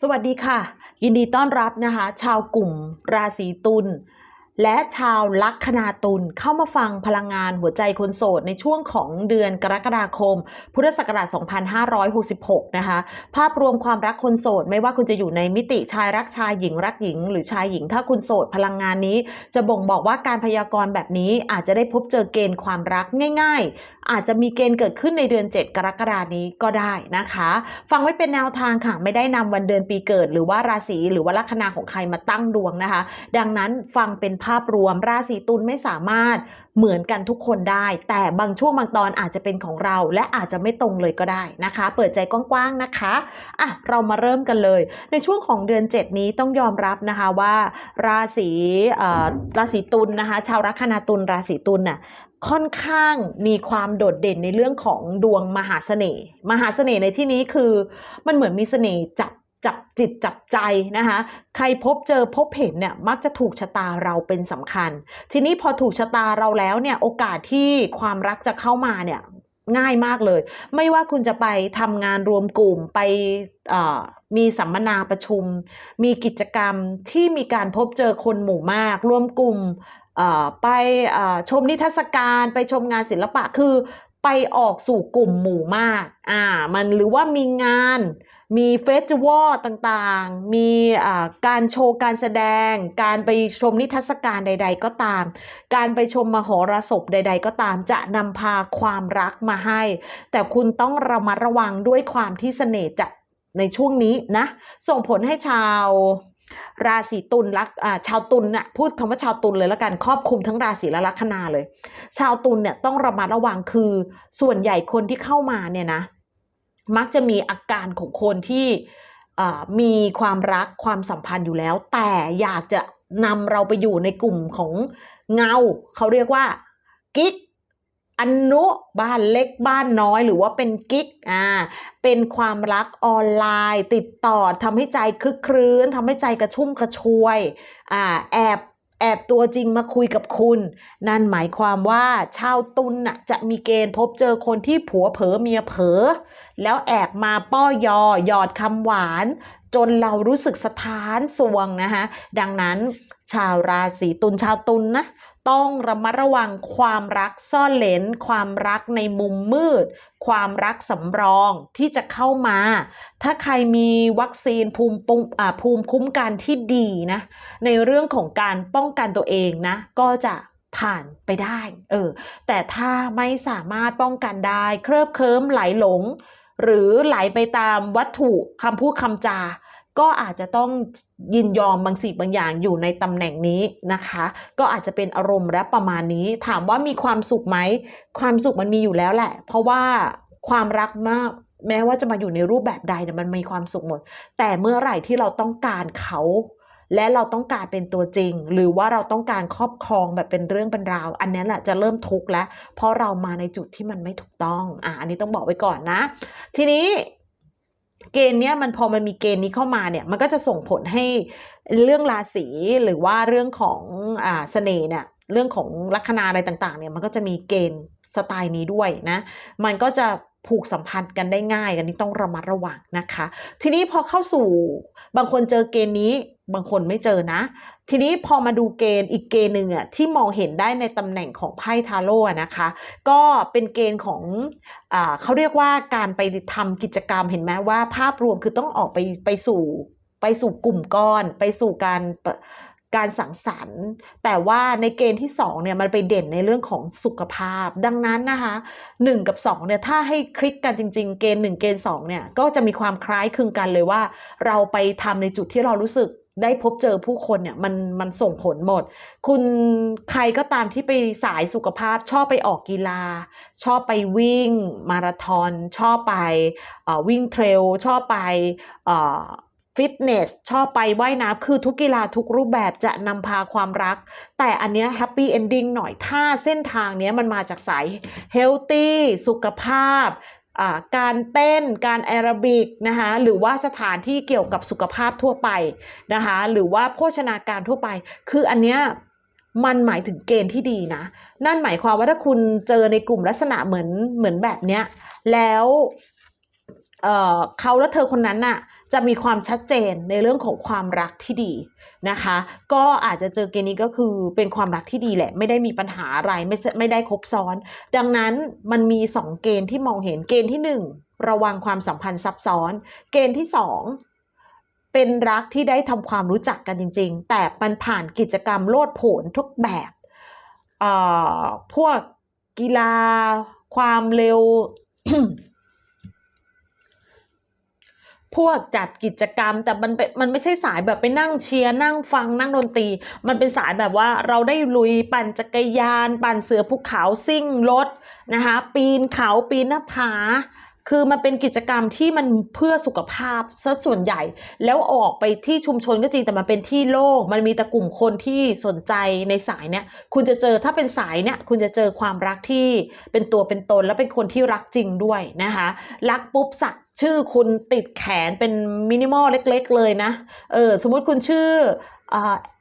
สวัสดีค่ะ ยินดีต้อนรับนะคะ ชาวกลุ่มราศีตุล และชาวลัคนาตุลเข้ามาฟังพลังงานหัวใจคนโสดในช่วงของเดือนกรกฎาคม พุทธศักราช 2566 นะคะ ภาพรวมความรักคนโสด ไม่ว่าคุณจะอยู่ในมิติชายรักชายหญิงรักหญิง หรือชายหญิง ถ้าคุณโสดพลังงานนี้ จะบ่งบอกว่าการพยากรณ์แบบนี้อาจจะได้พบเจอเกณฑ์ความรักง่าย ๆ อาจจะมีเกณฑ์เกิดขึ้นในเดือน 7 กรกฎานี้ก็ได้นะคะ ฟังไว้เป็นแนวทางค่ะไม่ได้นำวันเดือนปีเกิด หรือว่าราศีหรือว่าลัคนาของใครมาตั้งดวงนะคะ ดังนั้นฟังเป็นภาพรวม ราศีตุลไม่สามารถเหมือนกันทุกคนได้ แต่บางช่วงบางตอนอาจจะเป็นของเรา และอาจจะไม่ตรงเลยก็ได้นะคะ เปิดใจกว้างๆนะคะอะเรามาเริ่มกันเลย ในช่วงของเดือน 7 นี้ต้องยอมรับนะคะว่า ราศีราศีตุลนะคะ ชาวลัคนาตุลราศีตุลน่ะค่อนข้างมีความโดดเด่นในเรื่องของดวงมหาเสน่ห์ มหาเสน่ห์ในที่นี้คือมันเหมือนมีเสน่ห์จับ จับจิตจับใจนะคะใครพบเจอพบเห็นเนี่ยมักจะถูกชะตาเราเป็นสำคัญ ทีนี้พอถูกชะตาเราแล้วเนี่ยโอกาสที่ความรักจะเข้ามาเนี่ยง่ายมากเลย ไม่ว่าคุณจะไปทำงานรวมกลุ่มไปมีสัมมนาประชุม มีกิจกรรมที่มีการพบเจอคนหมู่มาก รวมกลุ่มไปชมนิทรรศการไปชมงานศิลปะคือไปออกสู่กลุ่มหมู่มากอ่ามันหรือว่ามีงาน มีเฟสติวัลต่างๆ มีอ่าการโชว์การแสดง การไปชมนิทรรศการใด ๆ ก็ตาม การไปชมมหรสพใด ๆ ก็ตาม จะนำพาความรักมาให้ แต่คุณต้องระมัดระวังด้วยความที่เสน่ห์จะในช่วงนี้นะ ส่งผลให้ชาวราศีตุลลักอ่าชาวตุลน่ะพูดคำว่าชาวตุลเลยแล้วกันครอบคลุมทั้งราศีและลัคนาเลย ชาวตุลเนี่ยต้องระมัดระวังคือส่วนใหญ่คนที่เข้ามาเนี่ยนะ มักจะมีอาการของคนที่มีความรักความสัมพันธ์อยู่แล้ว แต่อยากจะนำเราไปอยู่ในกลุ่มของเงา เขาเรียกว่ากิ๊กอนุบ้านเล็กบ้านน้อยหรือว่าเป็นกิ๊กอ่าเป็นความรักออนไลน์ ติดต่อทำให้ใจคลึกครื้นทำให้ใจกระชุ่มกระชวยอ่าแอบ แอบตัวจริงมาคุยกับคุณ นั่นหมายความว่าชาวตุลน่ะจะมีเกณฑ์พบเจอคนที่ผัวเผลอเมียเผลอแล้วแอบมาป้อยอหยอดคำหวาน จนเรารู้สึกสะท้านสวงนะคะดังนั้นชาวราศีตุลชาวตุลนะ ต้องระมัดระวังความรักซ่อนเลนความรักในมุมมืด ความรักสำรองที่จะเข้ามา ถ้าใครมีวัคซีนภูมิภูมิคุ้มกันที่ดีนะ ในเรื่องของการป้องกันตัวเองนะ ก็จะผ่านไปได้ เออ แต่ถ้าไม่สามารถป้องกันได้ เคลิบเคลิ้มไหลหลง หรือไหลไปตามวัตถุคำพูดคำจา ก็อาจจะต้องยินยอมบางสิ่งบางอย่างอยู่ในตำแหน่งนี้นะคะ ก็อาจจะเป็นอารมณ์และประมาณนี้ ถามว่ามีความสุขไหม ความสุขมันมีอยู่แล้วแหละ เพราะว่าความรักมากแม้ว่าจะมาอยู่ในรูปแบบใดเนี่ยมันมีความสุขหมด แต่เมื่อไหร่ที่เราต้องการเขาและเราต้องการเป็นตัวจริง หรือว่าเราต้องการครอบครองแบบเป็นเรื่องเป็นราว อันนี้แหละจะเริ่มทุกข์แล้ว เพราะเรามาในจุดที่มันไม่ถูกต้องอะอันนี้ต้องบอกไว้ก่อนนะ ทีนี้ เกณฑ์เนี้ยมันพอมันมีเกณฑ์นี้เข้ามาเนี่ยมันก็จะส่งผลให้เรื่องราศีหรือว่าเรื่องของอ่าเสน่ห์เนี่ยเรื่องของลัคนาอะไรต่างๆเนี่ยมันก็จะมีเกณฑ์สไตล์นี้ด้วยนะ มันก็จะ ผูกสัมพันธ์กันได้ง่ายอันนี้ต้องระมัดระวังนะคะ ทีนี้พอเข้าสู่บางคนเจอเกณฑ์นี้บางคนไม่เจอนะ ทีนี้พอมาดูเกณฑ์อีกเกณฑ์หนึ่งอะที่มองเห็นได้ในตำแหน่งของไพ่ทาโร่นะคะ ก็เป็นเกณฑ์ของอ่าเขาเรียกว่าการไปทำกิจกรรมเห็นไหมว่าภาพรวมคือต้องออกไปไปสู่ไปสู่กลุ่มก้อน ไปสู่การ การสังสรรค์ แต่ว่าในเกณฑ์ที่สองเนี่ยมันไปเด่นในเรื่องของสุขภาพ ดังนั้นนะคะหนึ่งกับสองเนี่ยถ้าให้คลิกกันจริง ๆ เกณฑ์หนึ่งเกณฑ์สองเนี่ยก็จะมีความคล้ายคลึงกันเลยว่า เราไปทำในจุดที่เรารู้สึกได้พบเจอผู้คนเนี่ยมันมันส่งผลหมด คุณใครก็ตามที่ไปสายสุขภาพชอบไปออกกีฬา ชอบไปวิ่ง มาราธอน ชอบไปวิ่งเทรล ชอบไป ฟิตเนสชอบไปว่ายน้ำคือทุกกีฬาทุกรูปแบบจะนำพาความรัก แต่อันเนี้ยแฮปปี้เอนดิ้งหน่อยถ้าเส้นทางเนี้ยมันมาจากสายเฮลตี้สุขภาพการเต้น การแอโรบิกนะคะหรือว่าสถานที่เกี่ยวกับสุขภาพทั่วไปนะคะหรือว่าโภชนาการทั่วไป คืออันเนี้ยมันหมายถึงเกณฑ์ที่ดีนะ นั่นหมายความว่าถ้าคุณเจอในกลุ่มลักษณะเหมือนเหมือนแบบเนี้ยแล้ว เขาและเธอคนนั้นน่ะจะมีความชัดเจนในเรื่องของความรักที่ดีนะคะ ก็อาจจะเจอเกณฑ์นี้ก็คือเป็นความรักที่ดีแหละ ไม่ได้มีปัญหาอะไรไม่ไม่ได้ครบซ้อน ดังนั้นมันมีสองเกณฑ์ที่มองเห็นเกณฑ์ที่หนึ่งระวังความสัมพันธ์ซับซ้อน เกณฑ์ที่สองเป็นรักที่ได้ทำความรู้จักกันจริง ๆ แต่มันผ่านกิจกรรมโลดโผนทุกแบบ พวกกีฬา ความเร็ว พวกจัดกิจกรรม แต่มันเป็นมันไม่ใช่สายแบบไปนั่งเชียร์นั่งฟังนั่งดนตรี มันเป็นสายแบบว่าเราได้ลุยปั่นจักรยาน ปั่นเสือภูเขาซิ่งรถนะคะปีนเขาปีนหน้าผา คือมันเป็นกิจกรรมที่มันเพื่อสุขภาพซะส่วนใหญ่ แล้วออกไปที่ชุมชนก็จริงแต่มันเป็นที่โล่งมันมีแต่กลุ่มคนที่สนใจในสายเนี้ยคุณจะเจอถ้าเป็นสายเนี้ยคุณจะเจอความรักที่เป็นตัวเป็นตน และเป็นคนที่รักจริงด้วยนะคะ รักปุ๊บสักชื่อคุณติดแขนเป็นมินิมอลเล็ก ๆ เลยนะเออสมมติคุณชื่อ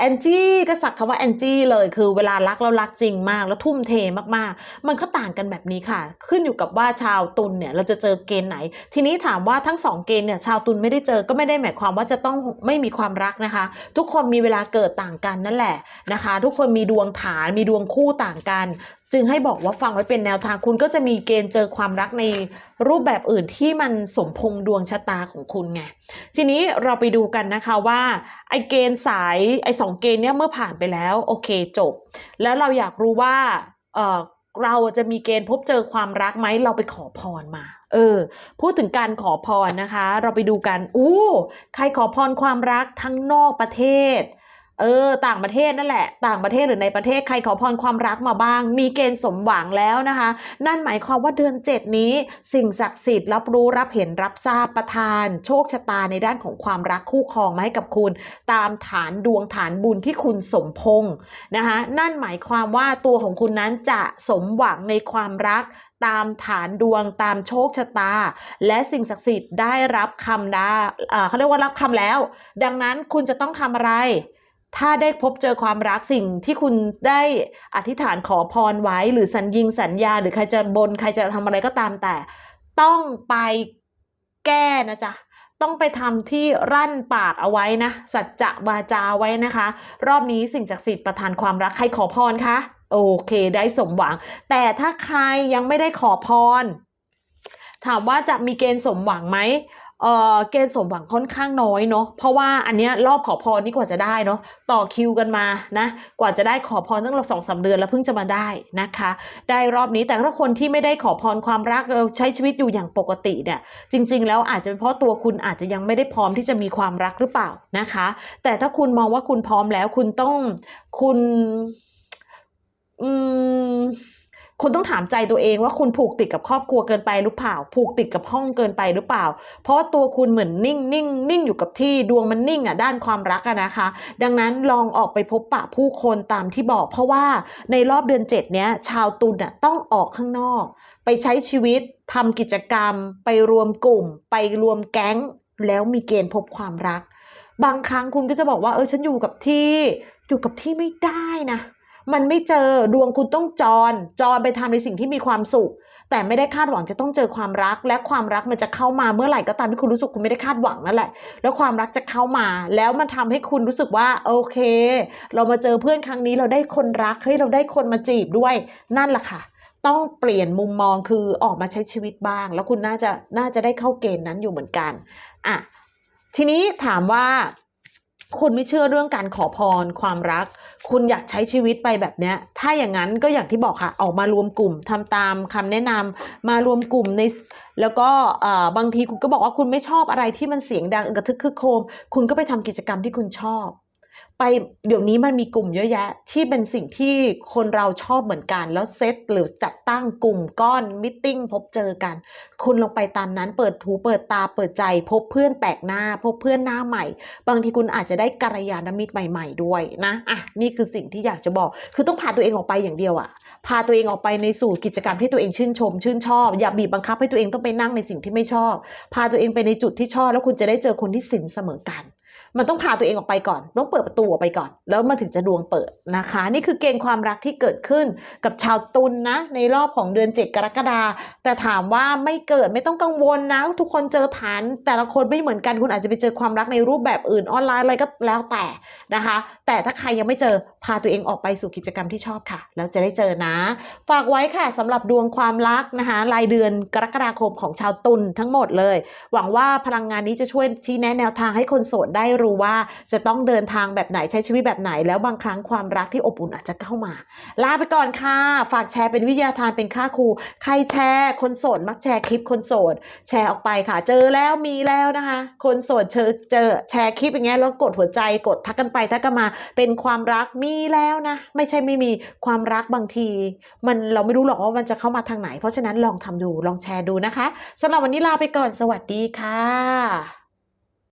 แอนจี้ก็สักคำว่าแอนจี้เลยคือเวลารักแล้วรักจริงมาก แล้วทุ่มเทมากๆ มันก็ต่างกันแบบนี้ค่ะ ขึ้นอยู่กับว่าชาวตุลเนี่ยเราจะเจอเกณฑ์ไหน ทีนี้ถามว่าทั้งสองเกณฑ์เนี่ยชาวตุลไม่ได้เจอก็ไม่ได้หมายความว่าจะต้องไม่มีความรักนะคะ ทุกคนมีเวลาเกิดต่างกันนั่นแหละนะคะ ทุกคนมีดวงฐานมีดวงคู่ต่างกัน จึงให้บอกว่าฟังไว้เป็นแนวทางคุณก็จะมีเกณฑ์เจอความรักในรูปแบบอื่นที่มันสมพงดวงชะตาของคุณไงทีนี้เราไปดูกันนะคะว่าไอเกณฑ์สายไอสองเกณฑ์เนี้ยเมื่อผ่านไปแล้วโอเคจบ แล้วเราอยากรู้ว่าเออเราจะมีเกณฑ์พบเจอความรักไหมเราไปขอพรมา เออ พูดถึงการขอพรนะคะ เราไปดูกัน อู้ ใครขอพรความรักทั้งนอกประเทศ เออ ต่างประเทศนั่นแหละ ต่างประเทศหรือในประเทศใครขอพรความรักมาบ้าง มีเกณฑ์สมหวังแล้วนะคะ นั่นหมายความว่าเดือนเจ็ดนี้ สิ่งศักดิ์สิทธิ์รับรู้รับเห็นรับทราบประทาน โชคชะตาในด้านของความรักคู่ครองมาให้กับคุณ ตามฐานดวงฐานบุญที่คุณสมพงษ์นะคะนั่นหมายความว่าตัวของคุณนั้นจะสมหวังในความรักตามฐานดวงตามโชคชะตา และสิ่งศักดิ์สิทธิ์ได้รับคำดาเขาเรียกว่ารับคำแล้ว ดังนั้นคุณจะต้องทำอะไร ถ้าได้พบเจอความรักสิ่งที่คุณได้อธิษฐานขอพรไว้ หรือสัญญิงสัญญา หรือใครจะบนใครจะทำอะไรก็ตามแต่ ต้องไปแก้นะจ๊ะต้องไปทำที่รั่นปากเอาไว้นะ สัจจะวาจาไว้นะคะ รอบนี้สิ่งศักดิ์สิทธิ์ประทานความรักใครขอพรคะโอเค ได้สมหวัง แต่ถ้าใครยังไม่ได้ขอพร ถามว่าจะมีเกณฑ์สมหวังไหม เออเกณฑ์สมหวังค่อนข้างน้อยเนาะเพราะว่าอันเนี้ยรอบขอพรนี่กว่าจะได้เนาะต่อคิวกันมานะ กว่าจะได้ขอพรตั้งเราสองสามเดือนแล้วเพิ่งจะมาได้นะคะ ได้รอบนี้แต่ถ้าคนที่ไม่ได้ขอพรความรักเราใช้ชีวิตอยู่อย่างปกติเนี่ย จริง ๆ แล้วอาจจะเป็นเพราะตัวคุณอาจจะยังไม่ได้พร้อมที่จะมีความรักหรือเปล่านะคะ แต่ถ้าคุณมองว่าคุณพร้อมแล้วคุณต้องคุณ อืม คุณต้องถามใจตัวเองว่าคุณผูกติดกับครอบครัวเกินไปหรือเปล่า ผูกติดกับห้องเกินไปหรือเปล่า เพราะว่าตัวคุณเหมือนนิ่งนิ่งนิ่งอยู่กับที่ดวงมันนิ่งอะด้านความรักอะนะคะ ดังนั้นลองออกไปพบปะผู้คนตามที่บอก เพราะว่าในรอบเดือนเจ็ดเนี้ยชาวตุลอะต้องออกข้างนอก ไปใช้ชีวิตทำกิจกรรม ไปรวมกลุ่ม ไปรวมแก๊ง แล้วมีเกณฑ์พบความรัก บางครั้งคุณก็จะบอกว่าเออฉันอยู่กับที่อยู่กับที่ไม่ได้นะ มันไม่เจอดวงคุณต้องจร จรไปทำในสิ่งที่มีความสุข แต่ไม่ได้คาดหวังจะต้องเจอความรัก และความรักมันจะเข้ามาเมื่อไหร่ก็ตามที่คุณรู้สึกคุณไม่ได้คาดหวังนั่นแหละ แล้วความรักจะเข้ามา แล้วมันทำให้คุณรู้สึกว่าโอเค เรามาเจอเพื่อนครั้งนี้เราได้คนรักเฮ้ยเราได้คนมาจีบด้วยนั่นแหละค่ะต้องเปลี่ยนมุมมองคือออกมาใช้ชีวิตบ้าง แล้วคุณน่าจะน่าจะได้เข้าเกณฑ์นั้นอยู่เหมือนกันอะทีนี้ถามว่า คุณไม่เชื่อเรื่องการขอพรความรัก คุณอยากใช้ชีวิตไปแบบเนี้ย ถ้าอย่างนั้นก็อย่างที่บอกค่ะ ออกมารวมกลุ่มทำตามคำแนะนำมารวมกลุ่มใน แล้วก็บางทีคุณก็บอกว่าคุณไม่ชอบอะไรที่มันเสียงดังอึกระทึกคึกโครม คุณก็ไปทำกิจกรรมที่คุณชอบ ไปเดี๋ยวนี้มันมีกลุ่มเยอะแยะ ที่เป็นสิ่งที่คนเราชอบเหมือนกัน แล้วเซตหรือจัดตั้งกลุ่มก้อนมิทติ้งพบเจอกัน คุณลงไปตามนั้นเปิดหูเปิดตาเปิดใจ พบเพื่อนแปลกหน้า พบเพื่อนหน้าใหม่ บางทีคุณอาจจะได้กัลยาณมิตรใหม่ ๆ ด้วยนะอะนี่คือสิ่งที่อยากจะบอก คือต้องพาตัวเองออกไปอย่างเดียวอะพาตัวเองออกไปในสู่กิจกรรมที่ตัวเองชื่นชม ชื่นชอบ อย่าบีบบังคับให้ตัวเองต้องไปนั่งในสิ่งที่ไม่ชอบ พาตัวเองไปในจุดที่ชอบ แล้วคุณจะได้เจอคนที่สินเสมอกัน มันต้องพาตัวเองออกไปก่อน ต้องเปิดประตูออกไปก่อน แล้วมันถึงจะดวงเปิดนะคะ นี่คือเกณฑ์ความรักที่เกิดขึ้นกับชาวตุลนนะ ในรอบของเดือน7กรกฎาแต่ถามว่าไม่เกิดไม่ต้องกังวลนะ ทุกคนเจอฐาน แต่ละคนไม่เหมือนกันคุณอาจจะไปเจอความรักในรูปแบบอื่นออนไลน์อะไรก็แล้วแต่นะคะ แต่ถ้าใครยังไม่เจอพาตัวเองออกไปสู่กิจกรรมที่ชอบค่ะ แล้วจะได้เจอนะ ฝากไว้ค่ะสำหรับดวงความรักนะคะรายเดือนกรกฎาคมของชาวตุลทั้งหมดเลย หวังว่าพลังงานนี้จะช่วยชี้แนะแนวทางให้คนโสดได้รู้ว่าจะต้องเดินทางแบบไหนใช้ชีวิตแบบไหน แล้วบางครั้งความรักที่อบอุ่นอาจจะเข้ามา ลาไปก่อนค่ะ ฝากแชร์เป็นวิทยาทานเป็นค่าครู ใครแชร์คนโสดมักแชร์คลิปคนโสด แชร์ออกไปค่ะ เจอแล้วมีแล้วนะคะ คนโสดเจอเจอแชร์คลิปอย่างเงี้ยแล้วกดหัวใจกดทักกันไปทักกันมา เป็นความรักมีแล้วนะ ไม่ใช่ไม่มีความรักบางที มันเราไม่รู้หรอกว่ามันจะเข้ามาทางไหน เพราะฉะนั้นลองทำดูลองแชร์ดูนะคะสำหรับวันนี้ลาไปก่อนสวัสดีค่ะ